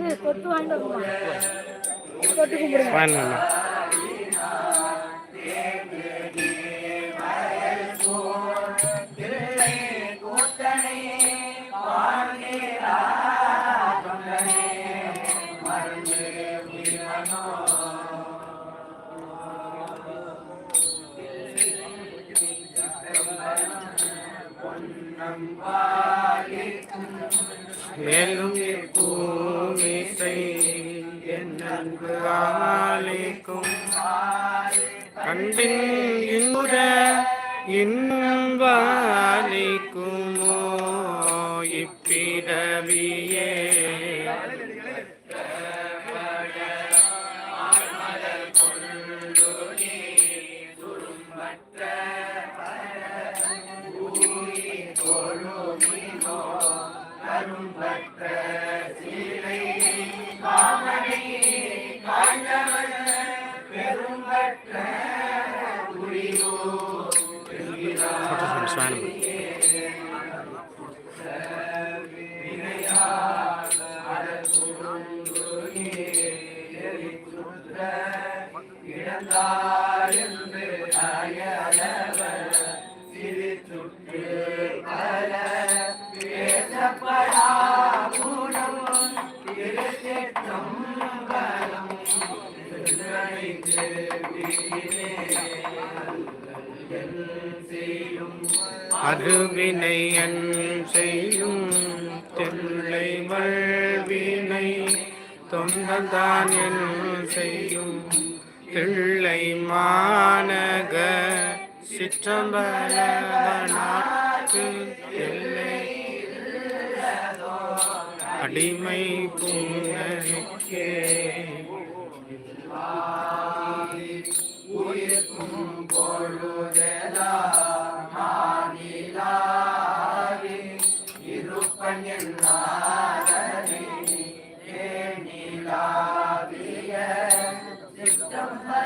இது தொட்டு வாங்கிட்டு வரணுமா? கும்பிடுங்க. மேலும் பூமிசை என் அன்பு ஆலிக்கும். கண்டின் இன்புற இன்பாலிக்குமோ இப்பிறவியே. வேணும் அருவினையன் செய்யும் தொல்லை மழ்வினை தொண்டதான் என் செய்யும் தில்லை மாநக சிற்றம்பலவனாட்டு எல்லை அடிமை பூங்கனுக்கே. உயிர்க்கும் பொழுதெல்லாம்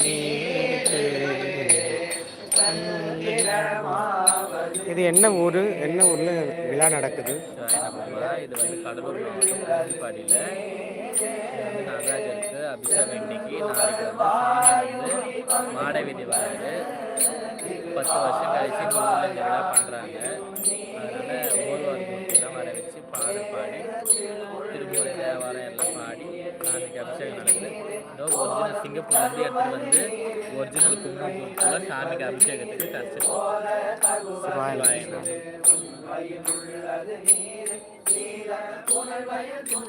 நீரு இது என்ன ஊரு? என்ன ஊர்ல விழா நடக்குது? சிவாயனப்பா இது வந்து கடலூர் மாவட்டம் குறிஞ்சிப்பாடியில் வந்து அபிஷேகம் இன்னைக்கு நாளைக்கு வந்து சாமி வந்து பத்து வருஷம் கழிச்சு இந்த ஊரில் இந்த விழா பண்ணுறாங்க அதனால் ஊர்வலம் மூர்த்திலாம் வர வச்சு பாடு பாடி திருமூல தேவாரம் எல்லாம் சாமிக்கு அபிஷேகம் நடக்குது. இதோ ஒரிஜினல் சிங்கப்பூர்லேருந்து எடுத்துகிட்டு வந்து ஒரிஜினல் குங்குமப்பூவில் சாமிக்கு அபிஷேகத்துக்கு தரிசிப்போம் சிவாயனம்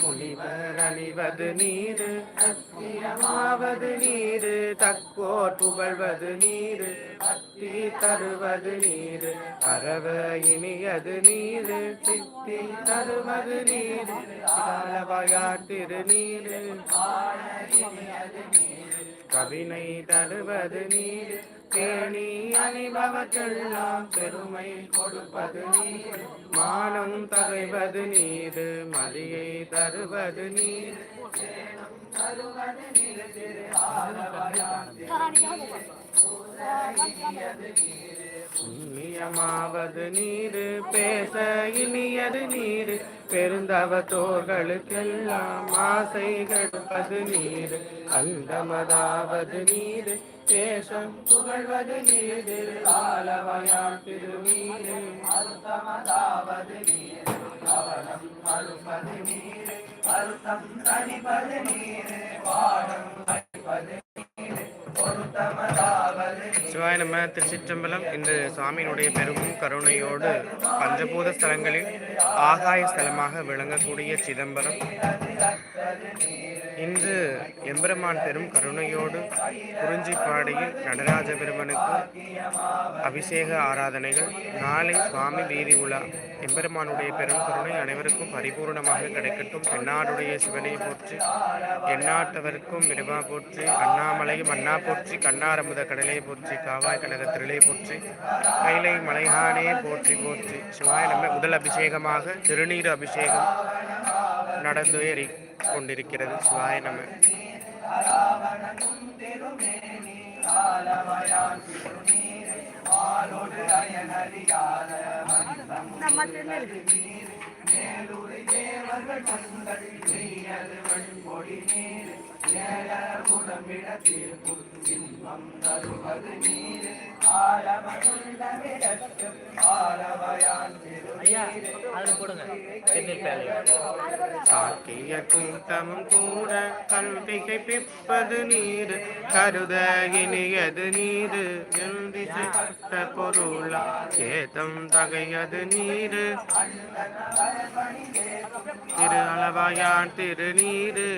முனிவர் அணிவது நீரு சத்தியமாவது நீரு தக்கோர் புகழ்வது நீரு அத்தி தருவது நீரு பரவ இனியது நீரு சித்தி தருவது நீரு இனியது நீரு கவினை தருவது நீர் தேனி அணிபவற்றெல்லாம் பெருமை கொடுப்பது நீர். மானம் தகைவது நீர் மதியை தருவது நீர். புண்ணியமாவது நீரு பேச இனியது நீரு. பெருந்தவத்தோர்களுக்கெல்லாம் ஆசை கடுப்பது நீரு அந்தமதாவது நீரு தேசம் புகழ்வது நீரு. ஆலவயான் திருநீரு. அர்த்தமதாவது நீரு கவனம் அழுப்பது நீரு. அர்த்தம் தனிப்பது நீரு. பாடம் அழிப்பது சிவாய நம்ம திருச்சிற்றம்பலம். இந்த சுவாமியினுடைய பெரும் கருணையோடு பஞ்சபூத ஸ்தலங்களில் ஆகாய ஸ்தலமாக விளங்கக்கூடிய சிதம்பரம். இன்று எம்பெருமான் பெரும் கருணையோடு குறிஞ்சிப்பாடியில் நடராஜ பெருமனுக்கு அபிஷேக ஆராதனைகள். நாளை சுவாமி வீதி உலா. எம்பெருமானுடைய பெரும் கருணை அனைவருக்கும் பரிபூர்ணமாக கிடைக்கட்டும். தென்னாடுடைய சிவனை போற்றி எண்ணாட்டவருக்கும் விடுவா போற்றி அண்ணாமலையும் அண்ணா போற்றி கண்ணாரமுத கடலை போற்றி காவாய் கனக திரளை போற்றி கைலை மலைகானே போற்றி போற்றி. சிவாய நம்ம முதல் அபிஷேகமாக திருநீர் அபிஷேகம் நடந்து ஏறி கொண்டிருக்கிறது. சிவாய நம்ம நம்ம திருநெல்வேலி ஐயா அதில் போடுங்க தென்னில் பேலை சாக்கிய கூட்டமும் கூட கல்விகை பிப்பது நீர் கருத இனியது நீர். எழுதிசைப்பட்ட பொருளா ஏதம் தகையது நீர். திரு அளவாயான் திருநீரு.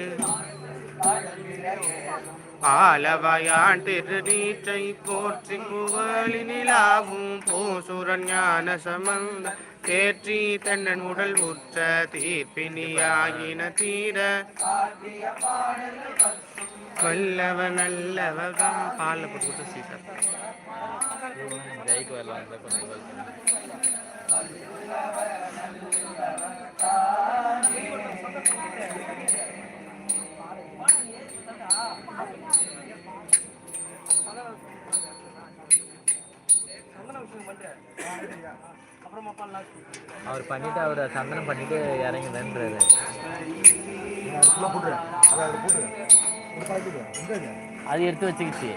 ஆலவயான் திருநீற்றை போற்றி புகழி நிலாவும் போசுரன் ஞான சமந்த தேற்றி தன்னன் உடல் உற்ற தீர்ப்பினியாயின தீர வல்லவ நல்லவகம் பால போட்டு சீசர் ஜெயிக்கு வரலாம் கொஞ்சம். அவர் பண்ணிட்டு அவர் சந்தனம் பண்ணிட்டு இறங்குதுன்றாரு அது எடுத்து வச்சுக்கிச்சு.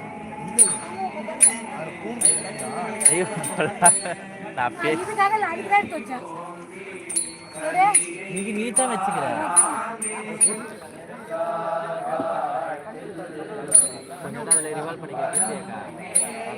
ஐயோ நான் பேசி நீ தான் வச்சுக்கிற. கொஞ்ச நாள் ரிவால்வ் பண்ணிக்கிறேன்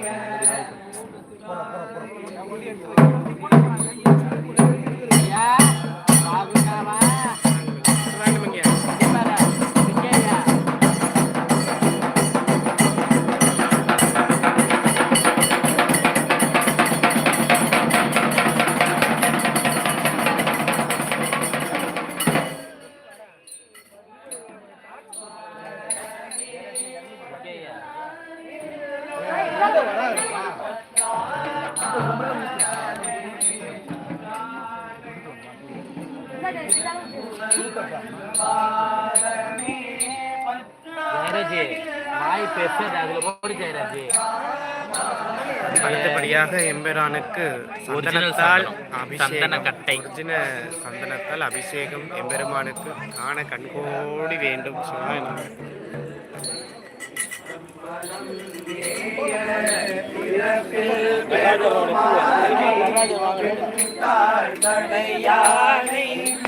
ஜெயராஜ் வாய் பெருசது அதுல போடு ஜெயராஜ் அடுத்தபடியாக எம்பெரானுக்கு சந்தனத்தால். அபிஷேகம் சந்தனத்தால் அபிஷேகம் எம்பெருமானுக்கு காண கண்கோடி வேண்டும் சிவாய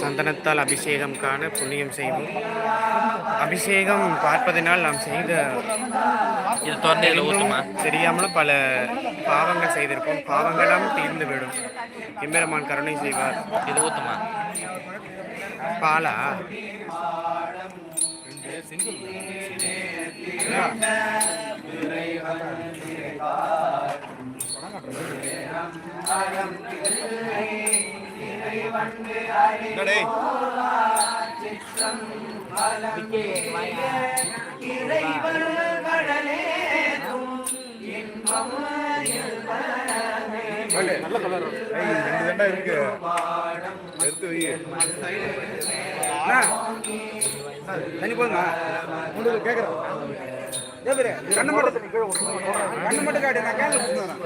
சந்தனத்தால் அபிஷேகம் காண புண்ணியம் செய்வோம். அபிஷேகம் பார்ப்பதனால் நாம் செய்த இது இதுல ஊத்துமா? தெரியாமலும் பல பாவங்கள் செய்திருப்போம். பாவங்களும் தீர்ந்து விடும். எம்பெருமான் கருணை செய்வார். இது ஊத்துமா? பாலா? ரெண்டு தண்டா இருக்கு. எடுத்து வை. தண்ணி போதுங்க உங்களுக்கு கேட்குறேன் கண்ணு மட்டும் கண்ணு மட்டும் காட்டு நான் சிவா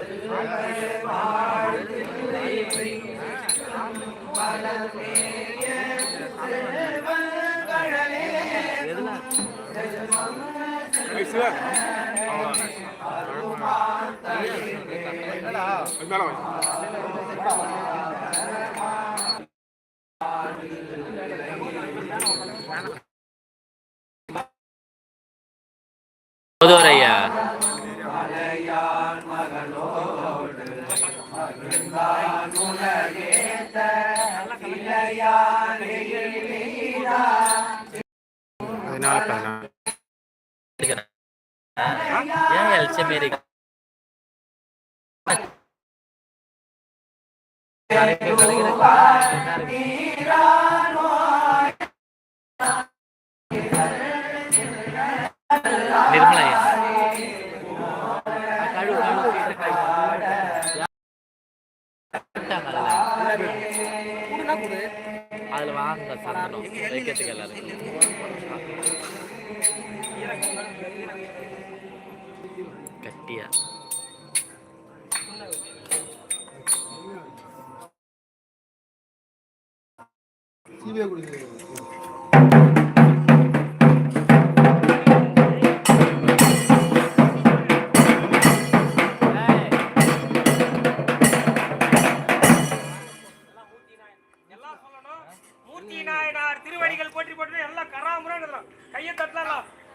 மேல பதினாலு பதினாலு ஏன் எல்ச மாரி நிர்மலா வாங்க சந்தனம். வைக்கிறதுக்கு எல்லாரும்? கட்டியா? மூர்த்தி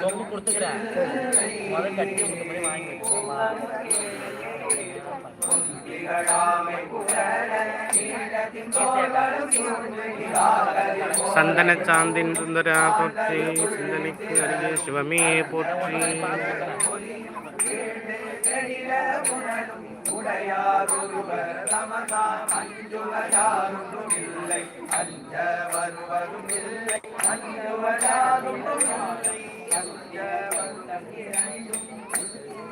சொம்பு கொடுத்துக்கிறேன் முதல் கட்டி கொடுத்த மாதிரி வாங்கி சந்தன சாந்தின் சுந்தரா போற்றி சிந்தனைக்கு அருகே சிவமே போற்றி. உடையாருவர் தமதாம் அஞ்சுவர் யாரும் இல்லை. அஞ்ச வருவரும் இல்லை. அஞ்சுவர் யாரும் இல்லை. அஞ்ச வருவரும் இல்லை.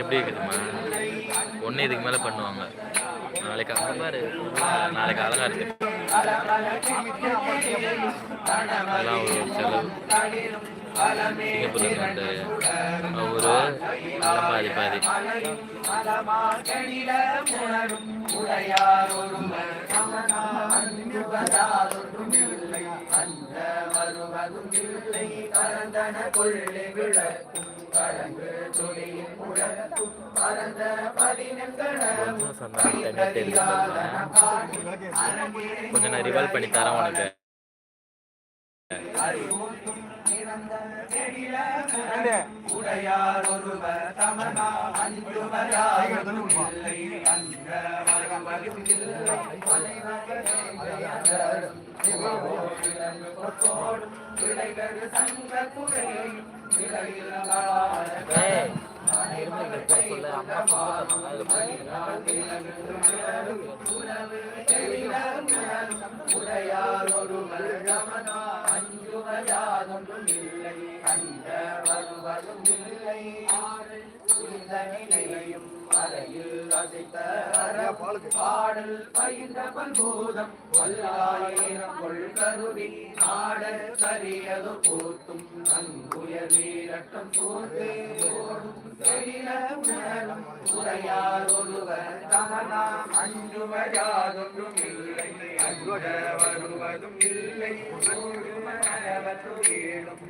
எப்படி இருக்குதுமா ஒன்னே இதுக்கு மேல பண்ணுவாங்க. நாளைக்கு அகம்பாரு நாளைக்கு அழகா இருக்கு. எல்லாம் ஒரு செலவு. சிங்கப்பூர்ல இருந்து ஒரு பாதி பாதி. அந்த வருவதும் இல்லை கலந்தன கொள்ளை விளக்கும் கலந்து துளியின் கொஞ்சம் நான் ரிவால்வ் பண்ணி தரேன் உனக்கு. உடையார் ஒருவர் தமனா அன்புவராய் அங்க மரம் வருவதில்லை சங்க துறை விளையில் உடையார் ஒரு வருடமனா அஞ்சுவயா வருவதும் இல்லை. அந்த வருவதும் இல்லை. புரிந்த நிலையும் அறையில் அசைத்த பாடல் பயின்ற பல்பூதம் வல்லாயிரம் கொள் கருவி. ஆடல் சரியது போத்தும் நன்குயர் வீரட்டம் போட்டு உணரும் உரையார் தமனா. அஞ்சுவயாதொன்றும் இல்லை. அஞ்சுட வருவதும் இல்லை. அஞ்சுமரவதும் கீழும்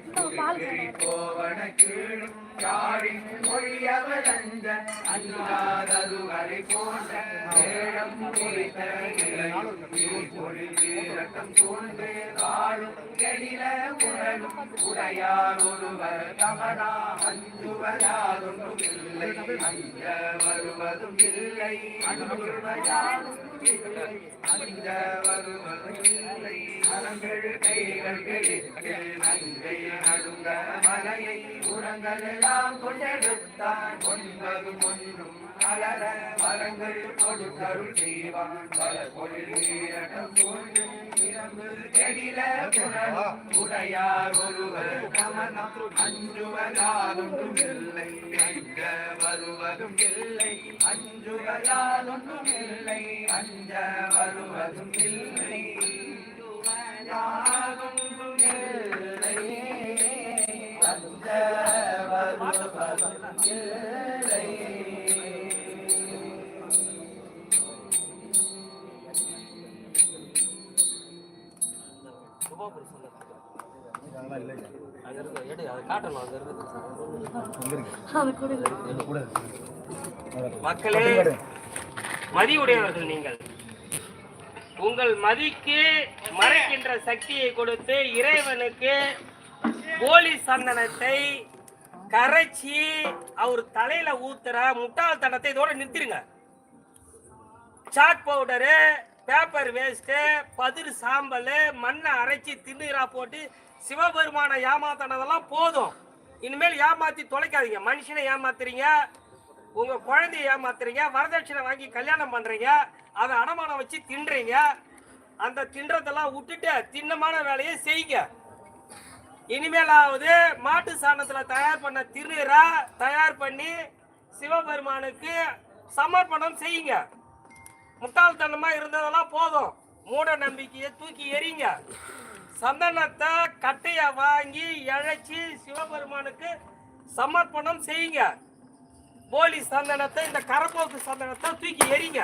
கோவன கீழும் யாழின் மொழியவழங்க அல்லாதது வரை போன்ற வேடம் குறித்த பொழிவீரக்கம் கொண்டு மலையை உரங்கள் எல்லாம் கொண்டெடுத்தான் ஒன்பது ஒன்றும் அலர மரங்கள் கொடுக்கருள் செய்வான் பல பொருள் வீரடம் போன்று இறந்து தெளிர உடையார் ஒருவர் கமனம் அஞ்சுவதாலும் இல்லை அங்க வருவதும் இல்லை அஞ்சுவதாலும் இல்லை அஞ்ச வருவதும் இல்லை இல்லை மக்களே மதியுடையவர்கள் நீங்கள். உங்கள் மதிக்கு மறைக்கின்ற சக்தியை கொடுத்து இறைவனுக்கு போலி சந்தனத்தை கரைச்சி அவர் தலையில ஊத்துற முட்டாள்தனத்தை இதோட நிறுத்திடுங்க சாக் பவுடரு பேப்பர் வேஸ்ட்டு பதிர் சாம்பல் மண்ணை அரைச்சி திண்ணுகிறா போட்டு சிவபெருமானை ஏமாத்தினதெல்லாம் போதும். இனிமேல் ஏமாத்தி தொலைக்காதீங்க. மனுஷனை ஏமாத்துறீங்க உங்க குழந்தைய ஏமாத்துறீங்க வரதட்சணை வாங்கி கல்யாணம் பண்றீங்க அதை அடமானம் வச்சு தின்றீங்க. அந்த தின்றதெல்லாம் விட்டுட்டு திண்ணமான வேலையை செய்யுங்க. இனிமேலாவது மாட்டு சாணத்துல தயார் பண்ண திருநீரை தயார் பண்ணி சிவபெருமானுக்கு சமர்ப்பணம் செய்யுங்க. முட்டாள்தனமா இருந்ததெல்லாம் போதும். மூட நம்பிக்கையை தூக்கி எறிங்க. சந்தனத்தை கட்டைய வாங்கி இழைச்சி சிவபெருமானுக்கு சமர்ப்பணம் செய்யுங்க. போலி சந்தனத்தை இந்த கரப்போக்கு சந்தனத்தை தூக்கி எறிங்க.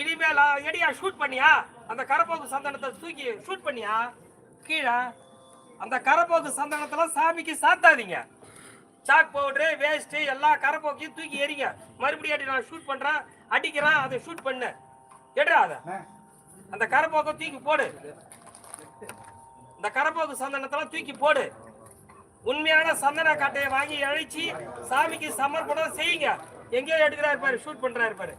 இனிமேல் எடியா ஷூட் பண்ணியா? அந்த கரப்போக்கு சந்தனத்தை தூக்கி ஷூட் பண்ணியா? கீழே அந்த கரப்போக்கு சந்தனத்தெல்லாம் சாமிக்கு சாத்தாதீங்க. சாக் பவுடரு வேஸ்ட்டு எல்லா கரப்போக்கையும் தூக்கி எறிங்க. மறுபடியும் அடி நான் ஷூட் பண்ணுறேன் அடிக்கிறேன் அதை ஷூட் பண்ணு. எடுறா அதை? அந்த கரப்போக்கை தூக்கி போடு. இந்த கரப்போக்கு சந்தனத்தெல்லாம் தூக்கி போடு. உண்மையான சந்தன காட்டையை வாங்கி அழிச்சு சாமிக்கு சமர்ப்பணம் செய்யுங்க. எங்கேயோ எடுக்கிறாரு பாரு ஷூட் பண்றாரு பாரு.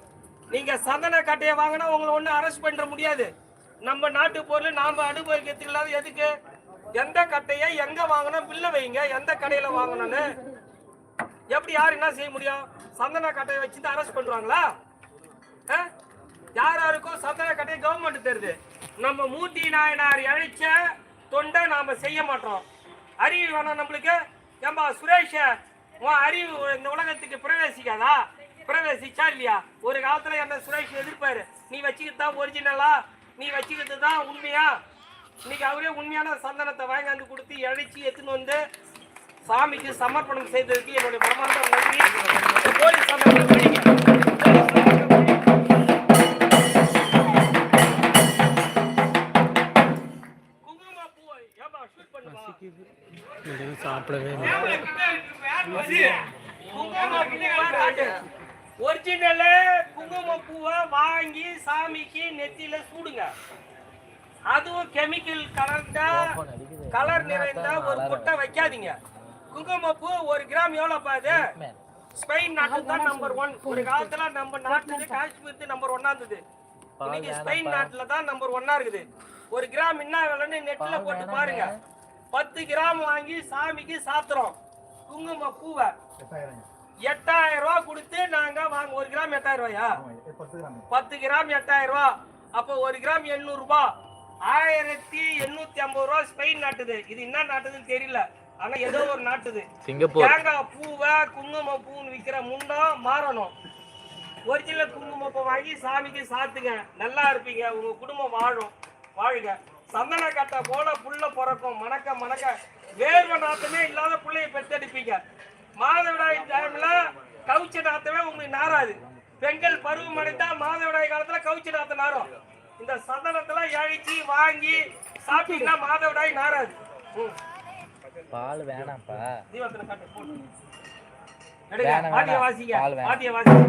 நீங்க சந்தன காட்டையை வாங்கினா உங்களை ஒன்றும் அரெஸ்ட் பண்ண முடியாது. நம்ம நாட்டு பொருள் நாம அனுபவிக்கிறதுக்கு இல்லாத எதுக்கு? எந்த கட்டையை எங்க வாங்கணும் பில்ல வைங்க. எந்த கடையில வாங்கணும்னு எப்படி யார் என்ன செய்ய முடியும்? சந்தன கட்டையை வச்சு அரெஸ்ட் பண்ணுவாங்களா ஆ? யார் யாருக்கும் சந்தன கட்டையை கவர்மெண்ட் தருது. நம்ம மூர்த்தி நாயனார் அழிச்ச தொண்டை நாம செய்ய மாட்டோம். அறிவு வேணாம் நம்மளுக்கு. ஏம்பா சுரேஷ உன் அறிவு இந்த உலகத்துக்கு பிரவேசிக்காதா? பிரவேசிச்சா இல்லையா? ஒரு காலத்துல என்ன சுரேஷ் எதிர்ப்பாரு. நீ வச்சுக்கிட்டு தான் ஒரிஜினலா நீ வச்சுக்கிட்டு தான் உண்மையா? இன்னைக்கு அவரே உண்மையான சந்தனத்தை வாங்கி கொடுத்து இழைச்சி எடுத்துன்னு வந்து சாமிக்கு சமர்ப்பணம் செய்ததுக்கு என்னுடைய மனமார்ந்த நன்றி. இந்த போலி சாப்பிடவே ஒரிஜினல் குங்குமப்பூவை வாங்கி சாமிக்கு நெத்தியில சூடுங்க. அதுவும் கெமிக்கல் கலந்த கலர் நிறைந்த ஒரு கொட்டை வைக்காதீங்க. குங்குமப்பூ ஒரு கிராம் எவ்வளவு அது? ஸ்பெயின் நாட்டு தான் நம்பர் ஒன் ஒரு காலத்துல நம்ம நாட்டுக்கு காஷ்மீர் நம்பர் ஒன்னா இருந்தது. இன்னைக்கு ஸ்பெயின் நாட்டுல தான் நம்பர் ஒன்னா இருக்குது. ஒரு கிராம் என்ன விலைன்னு நெட்ல போட்டு பாருங்க. பத்து கிராம் வாங்கி சாமிக்கு சாத்துறோம். குங்கும பூவை எட்டாயிரம் ரூபாய் கொடுத்து நாங்க வாங்க ஒரு கிராம் எட்டாயிரம் ரூபாயா? பத்து கிராம். எட்டாயிரம் ரூபாய் அப்போ ஒரு கிராம் எண்ணூறு ரூபாய் ஆயிரத்தி எண்ணூத்தி ஐம்பது ரூபாய் ஸ்பெயின் நாட்டுது. இது என்ன நாட்டுதுன்னு தெரியல. ஆனா ஏதோ ஒரு நாட்டுது. சிங்கப்பூர். தேங்காய் பூவை குங்கும பூன்னு விற்கிற முண்டம் மாறணும். ஒரிஜினல் குங்குமப்பூ வாங்கி சாமிக்கு சாத்துங்க. நல்லா இருப்பீங்க. உங்க குடும்பம் வாழும். வாழுங்க சந்தன கட்டை போல புள்ள பிறக்கும். மணக்க மணக்க. வேர்வ நாத்தமே இல்லாத புள்ளைய பெத்தெடுப்பீங்க. மாதவிடாய் டைம்ல கவுச்ச நாத்தமே உங்களுக்கு நாராது பெண்கள் பருவம் அடைந்தா மாதவிடாய் காலத்துல கவுச்ச நாத்தம் நாரும் இந்த சந்தனத்துல இழைச்சி வாங்கி சாப்பிட்டீங்கன்னா மாதவிடாய் நாராது. பால் வேணாம்ப்பா. தீபத்துல காட்டு போட்டு. வாசிங்க வாசிங்க